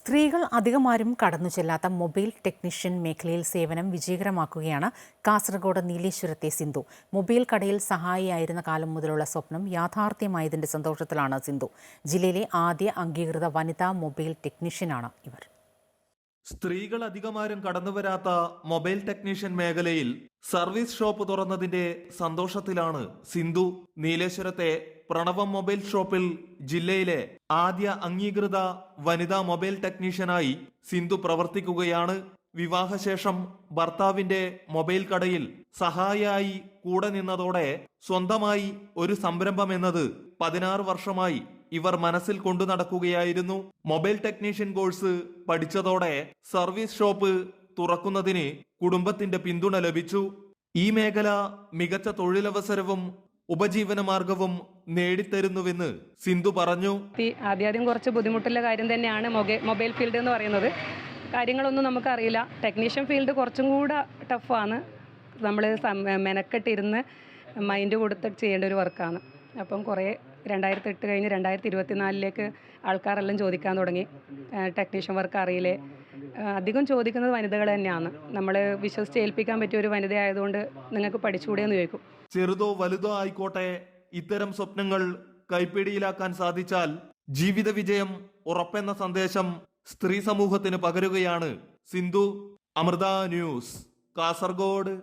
സ്ത്രീകൾ അധികമാരും കടന്നു ചെല്ലാത്ത mobile technician മേഖലയിൽ സേവനം വിജയകരമാക്കുകയാണ് കാസർഗോഡ് നീലേശ്വരത്തെ സിന്ധു. മൊബൈൽ കടയിൽ സഹായിയായിരുന്ന കാലം മുതലുള്ള സ്വപ്നം യാഥാർത്ഥ്യമായതിന്റെ സന്തോഷത്തിലാണ് സിന്ധു. ജില്ലയിലെ ആദ്യ അംഗീകൃത വനിതാ മൊബൈൽ ടെക്നീഷ്യനാണ് ഇവർ. സ്ത്രീകൾ അധികമാരും കടന്നുവരാത്ത മൊബൈൽ ടെക്നീഷ്യൻ മേഖലയിൽ സർവീസ് ഷോപ്പ് തുറന്നതിന്റെ സന്തോഷത്തിലാണ് സിന്ധു. നീലേശ്വരത്തെ പ്രണവം മൊബൈൽ ഷോപ്പിൽ ജില്ലയിലെ ആദ്യ അംഗീകൃത വനിതാ മൊബൈൽ ടെക്നീഷ്യനായി സിന്ധു പ്രവർത്തിക്കുകയാണ്. വിവാഹശേഷം ഭർത്താവിന്റെ മൊബൈൽ കടയിൽ സഹായിയായി കൂടെ നിന്നതോടെ സ്വന്തമായി ഒരു സംരംഭം എന്നത് പതിനാറ് വർഷമായി ഇവർ മനസ്സിൽ കൊണ്ടു നടക്കുകയായിരുന്നു. മൊബൈൽ ടെക്നീഷ്യൻ കോഴ്സ് പഠിച്ചതോടെ സർവീസ് ഷോപ്പ് തുറക്കുന്നതിന് കുടുംബത്തിന്റെ പിന്തുണ ലഭിച്ചു. ഈ മേഖല മികച്ച തൊഴിലവസരവും ഉപജീവന മാർഗവും നേടിത്തരുന്നുവെന്ന് സിന്ധു പറഞ്ഞു. ആദ്യാദ്യം കുറച്ച് ബുദ്ധിമുട്ടുള്ള കാര്യം തന്നെയാണ് മൊബൈൽ ഫീൽഡ് എന്ന് പറയുന്നത്. കാര്യങ്ങളൊന്നും നമുക്കറിയില്ല. ടെക്നീഷ്യൻ ഫീൽഡ് കുറച്ചും കൂടെ ടഫാണ് നമ്മൾ മെനക്കെട്ടിരുന്ന് മൈൻഡ് കൊടുത്ത് ചെയ്യേണ്ട ഒരു വർക്കാണ് അപ്പം കുറേ രണ്ടായിരത്തി എട്ട് കഴിഞ്ഞ് രണ്ടായിരത്തി ഇരുപത്തിനാലിലേക്ക് ആൾക്കാരെല്ലാം ചോദിക്കാൻ തുടങ്ങി. ടെക്നീഷ്യൻ വർക്ക് അറിയില്ലേ അധികം ചോദിക്കുന്നത് വനിതകൾ തന്നെയാണ്. നമ്മൾ വിശ്വസിച്ച് ഏൽപ്പിക്കാൻ പറ്റിയ ഒരു വനിത ആയതുകൊണ്ട് നിങ്ങൾക്ക് പഠിച്ചുകൂടെ എന്ന് ചോദിക്കും. ചെറുതോ വലുതോ ആയിക്കോട്ടെ ഇത്തരം സ്വപ്നങ്ങൾ കൈപ്പിടിയിലാക്കാൻ സാധിച്ചാൽ ജീവിത വിജയം ഉറപ്പെന്ന സന്ദേശം സ്ത്രീ സമൂഹത്തിന് പകരുകയാണ്. സിന്ധു അമൃത ന്യൂസ് കാസർഗോഡ്.